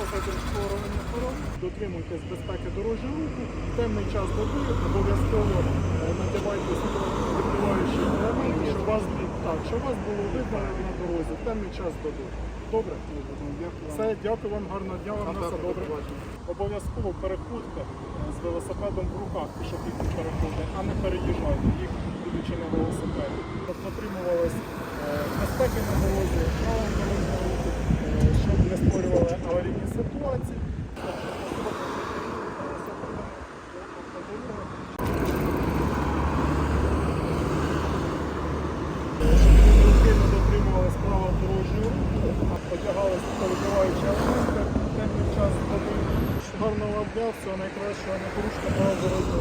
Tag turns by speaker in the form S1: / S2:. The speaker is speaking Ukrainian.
S1: правил, дотримуйтесь безпеки дорожнього руху, в темний час доби обов'язково е, надівайте світловідбиваючі елементи, щоб вас, так, щоб вас було видно на дорозі в темний час доби. Добре? Все, дякую вам, гарного дня вам на все добре. Обов'язково переходьте е, з велосипедом в руках, пішохідні переходи, а не переїжджайте їх, будучи на велосипеді. Щоб дотримувались е, безпеки на дорозі, правил дорожнього руху, е, щоб не створювали аварійні ситуації. Щоб ви неухильно дотримувались правил дорожнього руху, елементи, в темний час доби. Гарного дня, всього найкращого, не дорожнього руху.